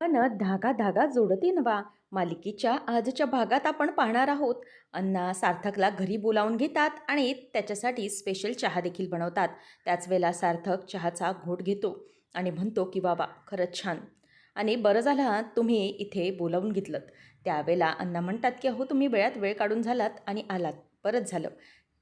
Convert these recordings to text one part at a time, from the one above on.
पण धागा धागा जोडते नवा. मालिकेच्या आजच्या भागात आपण पाहणार आहोत. अण्णा सार्थकला घरी बोलावून घेतात आणि त्याच्यासाठी स्पेशल चहा देखील बनवतात. त्याच वेळेला सार्थक चहाचा घोट घेतो आणि म्हणतो की बाबा खरंच छान. आणि बरं झालं तुम्ही इथे बोलावून घेतलं त्यावेळेला अण्णा म्हणतात की अहो तुम्ही वेळात वेळ काढून झालात आणि आलात. परत झालं.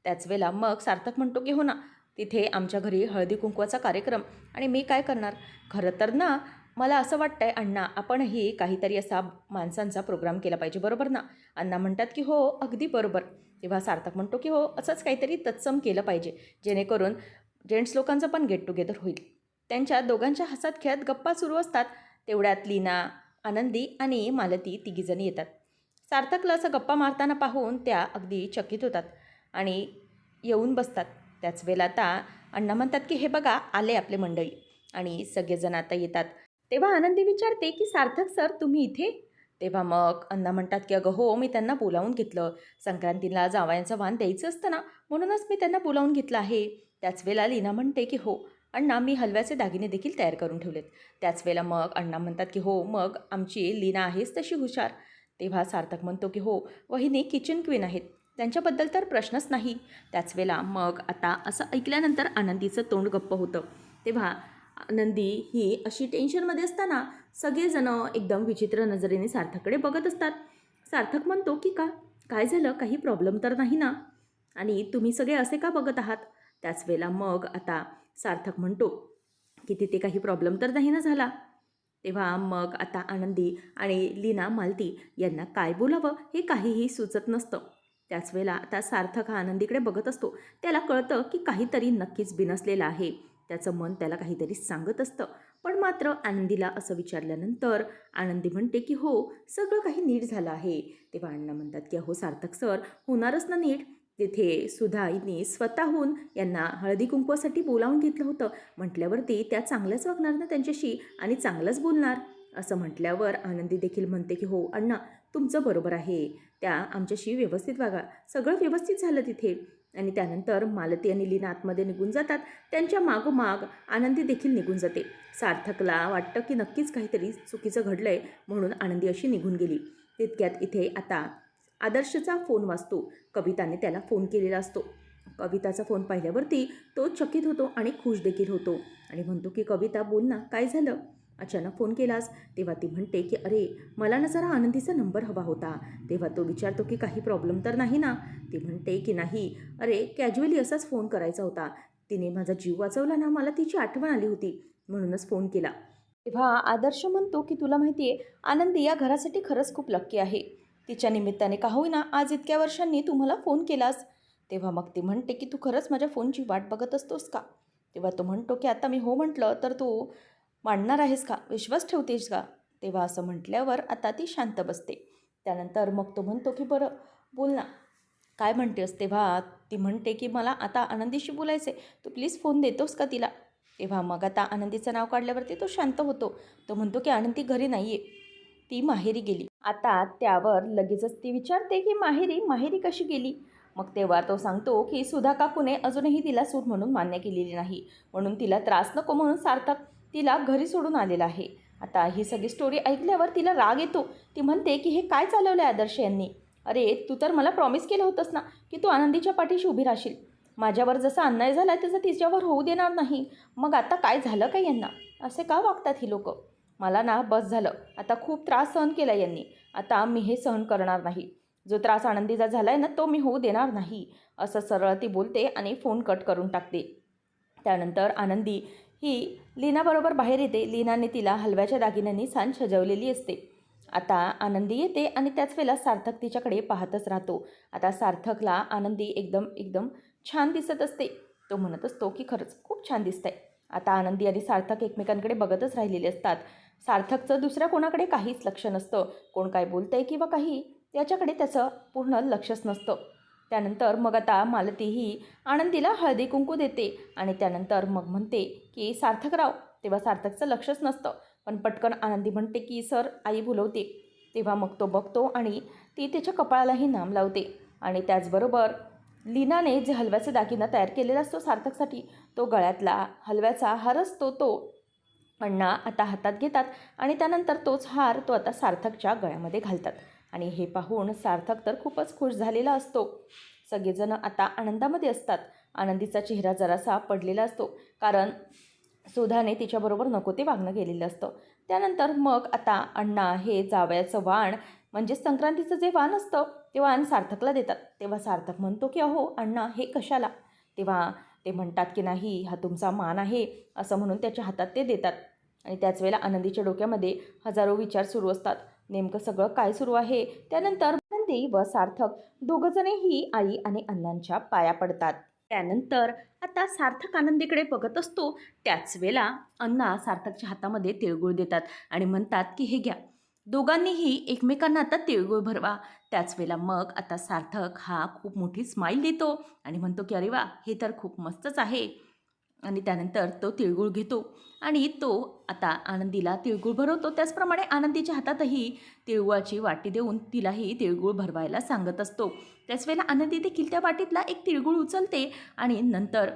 त्याच वेळेला मग सार्थक म्हणतो की हो ना तिथे आमच्या घरी हळदी कुंकवाचा कार्यक्रम आणि मी काय करणार? खरं तर ना मला असं वाटतंय अण्णा आपणही काहीतरी असा माणसांचा प्रोग्राम केला पाहिजे बरोबर ना? अण्णा म्हणतात की हो अगदी बरोबर. तेव्हा सार्थक म्हणतो की हो असंच काहीतरी तत्सम केलं पाहिजे जेणेकरून जेंट्स लोकांचं पण गेट टुगेदर होईल. त्यांच्या दोघांच्या हसात खेळत गप्पा सुरू असतात तेवढ्यात लीना आनंदी आणि मालती तिघीजणी येतात. सार्थकला असं गप्पा मारताना पाहून त्या अगदी चकित होतात आणि येऊन बसतात. त्याच वेळेला आता अण्णा म्हणतात की हे बघा आले आपले मंडळी. आणि सगळेजण आता येतात. तेव्हा आनंदी विचारते की सार्थक सर तुम्ही इथे? तेव्हा मग अण्णा म्हणतात की अगं हो मी त्यांना बोलावून घेतलं. संक्रांतीला जावयांचं वाण द्यायचं असतं ना म्हणूनच मी त्यांना बोलावून घेतलं आहे. त्याच वेळेला लीना म्हणते की हो अण्णा मी हलव्याचे दागिने देखील तयार करून ठेवलेत. त्याच वेळेला मग अण्णा म्हणतात की हो मग आमची लीना आहेच तशी हुशार. तेव्हा सार्थक म्हणतो की हो वहिनी किचन क्वीन आहेत. त्यांच्याबद्दल तर प्रश्नच नाही. त्याच वेळेला मग आता असं ऐकल्यानंतर आनंदीचं तोंड गप्प होतं. तेव्हा आनंदी ही अशी टेन्शनमध्ये असताना सगळेजणं एकदम विचित्र नजरेने सार्थककडे बघत असतात. सार्थक म्हणतो की का? काय झालं? काही प्रॉब्लेम तर नाही ना? आणि तुम्ही सगळे असे का बघत आहात? त्याच वेळेला मग आता सार्थक म्हणतो की तिथे काही प्रॉब्लेम तर नाही ना झाला? तेव्हा मग आता आनंदी आणि लीना मालती यांना काय बोलावं हे काहीही सुचत नसतं. त्याच वेळेला आता सार्थक हा आनंदीकडे बघत असतो. त्याला कळतं की काहीतरी नक्कीच बिनसलेलं आहे. त्याचं मन त्याला काहीतरी सांगत असतं. पण मात्र आनंदीला असं विचारल्यानंतर आनंदी म्हणते की हो सगळं काही नीट झालं आहे. तेव्हा अण्णा म्हणतात की अहो सार्थक सर होणारच ना नीट. तिथे सुधाईने स्वतःहून यांना हळदी कुंकवासाठी बोलावून घेतलं होतं. म्हटल्यावरती त्या चांगलंच वागणार ना त्यांच्याशी आणि चांगलंच बोलणार. असं म्हटल्यावर आनंदी देखील म्हणते की हो अण्णा तुमचं बरोबर आहे. त्या आमच्याशी व्यवस्थित वागा. सगळं व्यवस्थित झालं तिथे. आणि त्यानंतर मालती आणि लीना आतमध्ये निघून जातात. त्यांच्या मागोमाग आनंदी देखील निघून जाते. सार्थकला वाटतं की नक्कीच काहीतरी चुकीचं घडलं आहे म्हणून आनंदी अशी निघून गेली. तितक्यात इथे आता आदर्शचा फोन वाचतो कविताने त्याला फोन केलेला असतो. कविताचा फोन पाहिल्यावरती तो चकित होतो आणि खुश देखील होतो. आणि म्हणतो की कविता बोल ना काय झालं? अचानक फोन केलास. तेव्हा ती म्हणते की अरे मला ना जरा आनंदीचा नंबर हवा होता. तेव्हा तो विचारतो की काही प्रॉब्लेम तर नाही ना? ती म्हणते की नाही. अरे कॅज्युअली असाच फोन करायचा होता. तिने माझा जीव वाचवला ना मला तिची आठवण आली होती. म्हणूनच फोन केला. तेव्हा आदर्श म्हणतो की तुला माहिती आहे आनंदी या घरासाठी खरंच खूप लक्की आहे. तिच्या निमित्ताने का होईना आज इतक्या वर्षांनी तू मला फोन केलास. तेव्हा मग ती म्हणते की तू खरंच माझ्या फोनची वाट बघत असतोस का? तेव्हा तो म्हणतो की आता मी हो म्हटलं तर तू मांडणार आहेस का? विश्वास ठेवतेस का? तेव्हा असं म्हटल्यावर आता ती शांत बसते. त्यानंतर मग तो म्हणतो की बरं बोल ना. काय म्हणतेस? तेव्हा ती म्हणते की मला आता आनंदीशी बोलायचं आहे तू प्लीज फोन देतोस का तिला? तेव्हा मग आता आनंदीचं नाव काढल्यावरती तो शांत होतो. तो म्हणतो की आनंदी घरी नाही आहे ती माहेरी गेली. आता त्यावर लगेचच ती विचारते की माहेरी? माहेरी कशी गेली? मग तेव्हा तो सांगतो की सुधा काकूने अजूनही तिला सूट म्हणून मान्य केलेली नाही. म्हणून तिला त्रास नको म्हणून सार्थक तिला घरी सोडून आलेला आहे. आता ही सगळी स्टोरी ऐकल्यावर तिला राग येतो. ती म्हणते की हे काय चालवलं आहे आदर्श यांनी? अरे तू तर मला प्रॉमिस केलं होतंस ना की तू आनंदीच्या पाठीशी उभी राहशील. माझ्यावर जसा अन्याय झाला आहे तसं तिच्यावर होऊ देणार नाही. मग आता काय झालं काय यांना? असे का वागतात ही लोकं? मला ना बस झालं. आता खूप त्रास सहन केला यांनी. आता मी हे सहन करणार नाही. जो त्रास आनंदीचा झाला आहे ना तो मी होऊ देणार नाही. असं सरळ ती बोलते आणि फोन कट करून टाकते. त्यानंतर आनंदी ही लीनाबरोबर बाहेर येते. लीनाने तिला हलव्याच्या दागिन्यांनी छान सजवलेली असते. आता आनंदी येते आणि त्याच वेळेला सार्थक तिच्याकडे पाहतच राहतो. आता सार्थकला आनंदी एकदम एकदम छान दिसत असते. तो म्हणत असतो की खरंच खूप छान दिसतंय. आता आनंदी आणि सार्थक एकमेकांकडे बघतच राहिलेले असतात. सार्थकचं दुसऱ्या कोणाकडे काहीच लक्ष नसतं. कोण काय बोलतंय किंवा काही त्याच्याकडे त्याचं पूर्ण लक्षच नसतं. त्यानंतर मग आता मालती ही आनंदीला हळदी कुंकू देते आणि त्यानंतर मग म्हणते की सार्थक राव. तेव्हा सार्थकचं लक्षच नसतं. पण पटकन आनंदी म्हणते की सर आई बोलवते. तेव्हा मग तो बघतो आणि ती त्याच्या कपाळालाही नाम लावते. आणि त्याचबरोबर लीनाने जे हलव्याचा दागिना तयार केलेला असतो सार्थकसाठी तो गळ्यातला हलव्याचा हार असतो तो. अण्णा आता हातात घेतात आणि त्यानंतर तोच हार तो आता सार्थकच्या गळ्यामध्ये घालतात. आणि हे पाहून सार्थक तर खूपच खुश झालेला असतो. सगळेजण आता आनंदामध्ये असतात. आनंदीचा चेहरा जरासा पडलेला असतो. कारण सुधाने तिच्याबरोबर नको ते वागणं गेलेलं असतं. त्यानंतर मग आता अण्णा हे जावयाचं वाण म्हणजे संक्रांतीचं जे वाण असतं ते वाण सार्थकला देतात. तेव्हा सार्थक म्हणतो की अहो अण्णा हे कशाला? तेव्हा ते म्हणतात की नाही हा तुमचा मान आहे असं म्हणून त्याच्या हातात ते देतात. आणि त्याच वेळेला आनंदीच्या डोक्यामध्ये हजारो विचार सुरू असतात. नेमकं सगळं काय सुरू आहे? त्यानंतर आनंदी व सार्थक. दोघंजणेही आई आणि अण्णांच्या पाया पडतात. त्यानंतर आता सार्थक आनंदीकडे बघत असतो. त्याच वेळेला अण्णा सार्थकच्या हातामध्ये तिळगुळ देतात आणि म्हणतात की हे घ्या. दोघांनीही एकमेकांना आता तिळगुळ भरवा. त्याच वेळेला मग आता सार्थक हा खूप मोठी स्माईल देतो आणि म्हणतो की अरे वा हे तर खूप मस्तच आहे. आणि त्यानंतर तो तिळगुळ घेतो. आणि तो आता आनंदीला तिळगुळ भरवतो. त्याचप्रमाणे आनंदीच्या हातातही तिळगुळाची वाटी देऊन तिलाही तिळगुळ भरवायला सांगत असतो. त्याच वेळेला आनंदी देखील त्या वाटीतला एक तिळगुळ उचलते आणि नंतर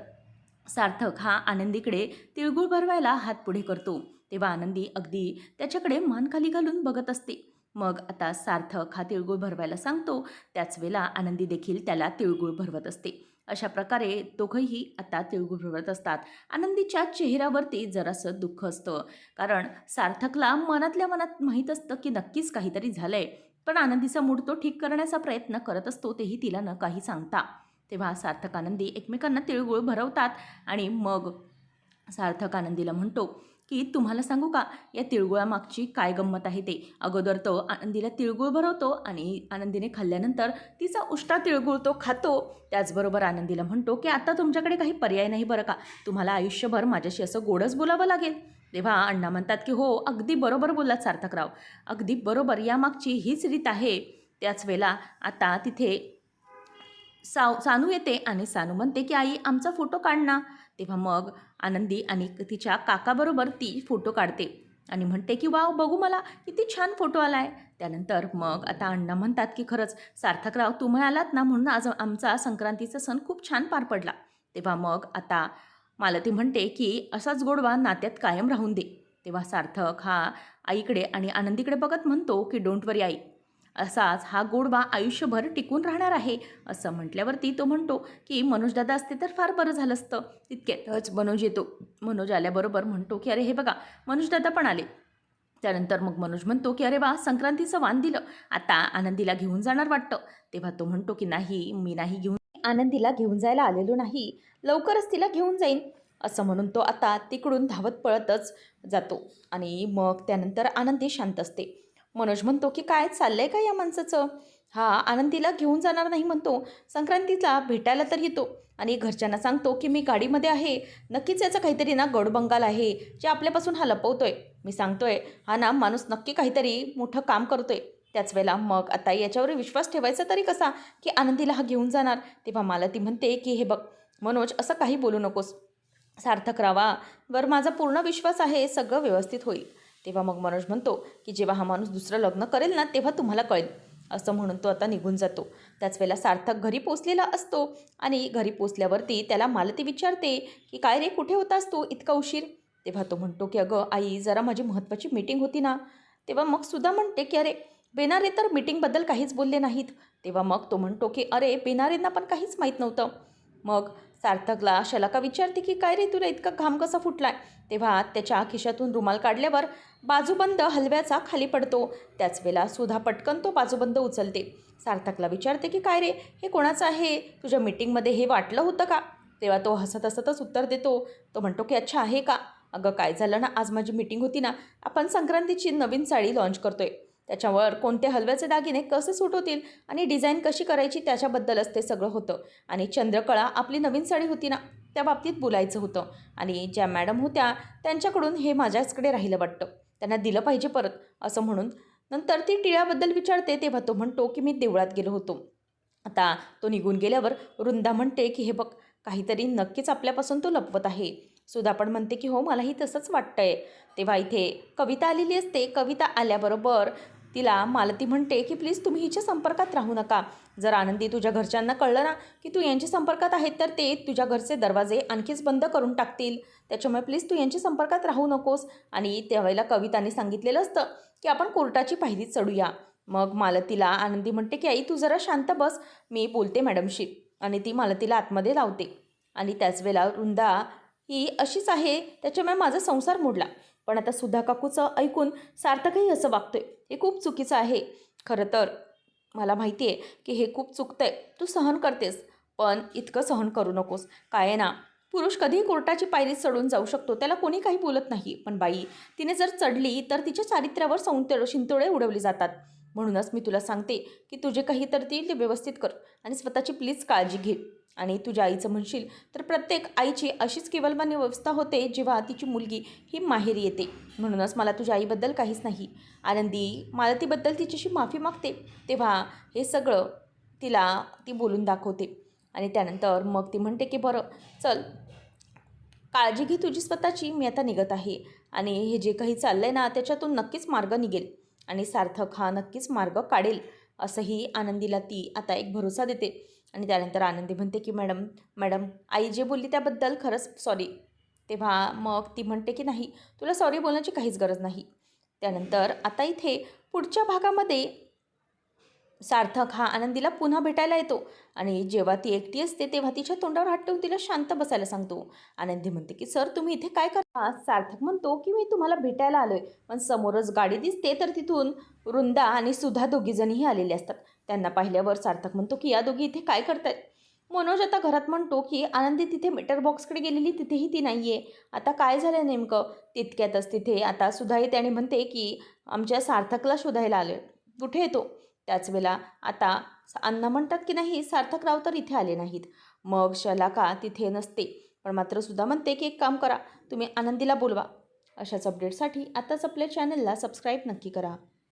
सार्थक हा आनंदीकडे तिळगुळ भरवायला हात पुढे करतो. तेव्हा आनंदी अगदी त्याच्याकडे मान खाली घालून बघत असते. मग आता सार्थक हा तिळगुळ भरवायला सांगतो. त्याच वेळेला आनंदी देखील त्याला तिळगुळ भरवत असते. अशा प्रकारे दोघंही आता तिळगुळ भरत असतात. आनंदीच्या चेहऱ्यावरती जरासं दुःख असतं. कारण सार्थकला मनातल्या मनात माहीत असतं की नक्कीच काहीतरी झालंय. पण आनंदीचा मूड तो ठीक करण्याचा प्रयत्न करत असतो तेही तिला न काही सांगता. तेव्हा सार्थक आनंदी एकमेकांना तिळगुळ भरवतात आणि मग सार्थक आनंदीला म्हणतो की तुम्हाला सांगू का या तिळगुळामागची काय गंमत आहे ते? अगोदर तो आनंदीला तिळगुळ भरवतो आणि आनंदीने खाल्ल्यानंतर तिचा उष्टा तिळगुळ तो खातो. त्याचबरोबर आनंदीला म्हणतो की आता तुमच्याकडे काही पर्याय नाही बरं का? तुम्हाला आयुष्यभर माझ्याशी असं गोडच बोलावं लागेल. तेव्हा अण्णा म्हणतात की हो अगदी बरोबर बोललात सार्थकराव. अगदी बरोबर यामागची हीच रीत आहे. त्याच वेळेला आता तिथे साव सानू येते आणि सानू म्हणते की आई आमचा फोटो काढ ना. तेव्हा मग आनंदी आणि तिच्या काकाबरोबर ती फोटो काढते आणि म्हणते की वाव बघू मला किती छान फोटो आला आहे त्यानंतर मग आता अण्णा म्हणतात की खरंच सार्थकराव तुम्ही आलात ना म्हणून आज आमचा संक्रांतीचा सण खूप छान पार पडला. तेव्हा मग आता मालती म्हणते की असाच गोडवा नात्यात कायम राहून दे. तेव्हा सार्थक हा आईकडे आणि आनंदीकडे बघत म्हणतो की डोंट वरी आई. असाच हा गोडवा आयुष्यभर टिकून राहणार आहे असं म्हटल्यावरती तो म्हणतो की मनोजदादा असते तर फार बरं झालं असतं. तितक्यातच मनोज येतो. मनोज आल्याबरोबर म्हणतो की अरे हे बघा मनोजदादा पण आले. त्यानंतर मग मनोज म्हणतो की अरे वा संक्रांतीचं वाण दिलं. आता आनंदीला घेऊन जाणार वाटतं. तेव्हा तो म्हणतो की नाही मी नाही घेऊन आनंदीला घेऊन जायला आलेलो नाही. लवकरच तिला घेऊन जाईन. असं म्हणून तो आता तिकडून धावत पळतच जातो. आणि मग त्यानंतर आनंदी शांत असते. मनोज म्हणतो की काय चाललंय का या माणसाचं? हा आनंदीला घेऊन जाणार नाही म्हणतो. संक्रांतीला भेटायला तर येतो आणि घरच्यांना सांगतो की मी गाडीमध्ये आहे. नक्कीच याचं काहीतरी ना गडबंगाल आहे जे आपल्यापासून हा लपवतोय. मी सांगतोय हा ना माणूस नक्की काहीतरी मोठं काम करतोय. त्याच वेळेला मग आता याच्यावर विश्वास ठेवायचा तरी कसा की आनंदीला हा घेऊन जाणार? तेव्हा मला ती म्हणते की हे बघ मनोज असं काही बोलू नकोस. सार्थक रावा वर माझा पूर्ण विश्वास आहे सगळं व्यवस्थित होईल. तेव्हा मग मनोज म्हणतो की जेव्हा हा माणूस दुसरं लग्न करेल ना तेव्हा तुम्हाला कळेल. असं म्हणून तो आता निघून जातो. त्याच वेळेला सार्थक घरी पोचलेला असतो आणि घरी पोचल्यावरती त्याला मालती विचारते की काय रे कुठे होतास तू? इतका उशीर? तेव्हा तो म्हणतो की अगं आई जरा माझी महत्त्वाची मीटिंग होती ना. तेव्हा मग सुद्धा म्हणते की अरे बेनारे तर मीटिंगबद्दल काहीच बोलले नाहीत. तेव्हा मग तो म्हणतो की अरे बेनारेंना पण काहीच माहीत नव्हतं. मग सार्थकला शलाका विचारते की काय रे तुला इतका घाम कसा फुटलाय? तेव्हा त्याच्या खिशातून रुमाल काढल्यावर बाजूबंद हलव्याचा खाली पडतो. त्याच वेळेला सुधा पटकन तो बाजूबंद उचलते. सार्थकला विचारते की काय रे हे कोणाचं आहे? तुझ्या मीटिंगमध्ये हे वाटलं होतं का? तेव्हा तो हसत हसतच उत्तर देतो. तो म्हणतो की अच्छा आहे का? अगं काय झालं ना आज माझी मीटिंग होती ना आपण संक्रांतीची नवीन साडी लॉन्च करतोय. त्याच्यावर कोणते हलव्याचे दागिने कसे सूट होतील आणि डिझाईन कशी करायची त्याच्याबद्दलच ते सगळं होतं. आणि चंद्रकळा आपली नवीन साडी होती ना त्या बाबतीत बोलायचं होतं. आणि ज्या मॅडम होत्या त्यांच्याकडून हे माझ्याचकडे राहिलं वाटतं. त्यांना दिलं पाहिजे परत असं म्हणून. नंतर ती टिळ्याबद्दल विचारते तेव्हा तो म्हणतो की मी देवळात गेलो होतो. आता तो निघून गेल्यावर वृंदा म्हणते की हे बघ काहीतरी नक्कीच आपल्यापासून तो लपवत आहे. सुद्धा पण म्हणते की हो मलाही तसंच वाटतंय. तेव्हा इथे कविता आलेली असते. कविता आल्याबरोबर तिला मालती म्हणते की प्लीज तुम्ही हिच्या संपर्कात राहू नका. जर आनंदी तुझ्या घरच्यांना कळलं ना की तू यांच्या संपर्कात आहेत तर ते तुझ्या घरचे दरवाजे आणखीच बंद करून टाकतील. त्याच्यामुळे प्लीज तू यांच्या संपर्कात राहू नकोस. आणि त्यावेळेला कविताने सांगितलेलं असतं की आपण कोर्टाची पायरी चढूया. मग मालतीला आनंदी म्हणते की आई तू जरा शांत बस. मी बोलते मॅडमशी. आणि ती मालतीला आतमध्ये लावते. आणि त्याच वेळेला वृंदा ही अशीच आहे. त्याच्यामुळे माझा संसार मोडला. पण आता सुधा काकूचं ऐकून सार्थकही असं वागतोय. हे खूप चुकीचं आहे. खरं तर मला माहिती आहे की हे खूप चुकतं आहे तू सहन करतेस पण इतकं सहन करू नकोस. काय ना पुरुष कधीही कोर्टाची पायरी चढून जाऊ शकतो. त्याला कोणी काही बोलत नाही. पण बाई तिने जर चढली तर तिच्या चारित्र्यावर सौंतळ शिंतोळे उडवली जातात. म्हणूनच मी तुला सांगते की तुझे काही तर येईल ते व्यवस्थित कर आणि स्वतःची प्लीज काळजी घे. आणि तुझ्या आईचं म्हणशील तर प्रत्येक आईची अशीच केवलमान्य व्यवस्था होते जेव्हा तिची मुलगी ही माहेरी येते. म्हणूनच मला तुझ्या आईबद्दल काहीच नाही. आनंदी मालतीबद्दल तिच्याशी माफी मागते. तेव्हा हे सगळं तिला ती बोलून दाखवते. आणि त्यानंतर मग ती म्हणते की बरं चल. काळजी घे तुझी स्वतःची. मी आता निघत आहे. आणि हे जे काही चाललं आहे ना त्याच्यातून नक्कीच मार्ग निघेल. आणि सार्थक हा नक्कीच मार्ग काढेल असंही आनंदीला ती आता एक भरोसा देते. आणि त्यानंतर आनंदी म्हणते की मॅडम मॅडम आई जे बोलली त्याबद्दल खरंच सॉरी तेव्हा मग ती म्हणते की नाही तुला सॉरी बोलण्याची काहीच गरज नाही. त्यानंतर आता इथे पुढच्या भागामध्ये सार्थक हा आनंदीला पुन्हा भेटायला येतो आणि जेव्हा ती एकटी असते तेव्हा तिच्या तोंडावर हात ठेवून तिला शांत बसायला सांगतो. आनंदी म्हणते की सर तुम्ही इथे काय करता सार्थक म्हणतो की मी तुम्हाला भेटायला आलोय पण समोरच गाडी दिसते तर तिथून वृंदा आणि सुधा दोघीजणीही आलेले असतात. त्यांना पाहिल्यावर सार्थक म्हणतो की या दोघी इथे काय करतायत? मनोज आता घरात म्हणतो की आनंदी तिथे मीटर बॉक्सकडे गेलेली तिथेही ती नाही आहे आता काय झालं नेमकं? तितक्यातच तिथे आता सुधा येते आणि म्हणते की आमच्या सार्थकला शोधायला आलं कुठे येतो त्याच वेळेला आता अण्णा म्हणतात की नाही सार्थकराव तर इथे आले नाहीत. मग शलाका तिथे नसते. पण मात्र सुद्धा म्हणते की एक काम करा तुम्ही आनंदीला बोलवा. अशाच अपडेटसाठी आताच आपल्या चॅनलला सबस्क्राईब नक्की करा.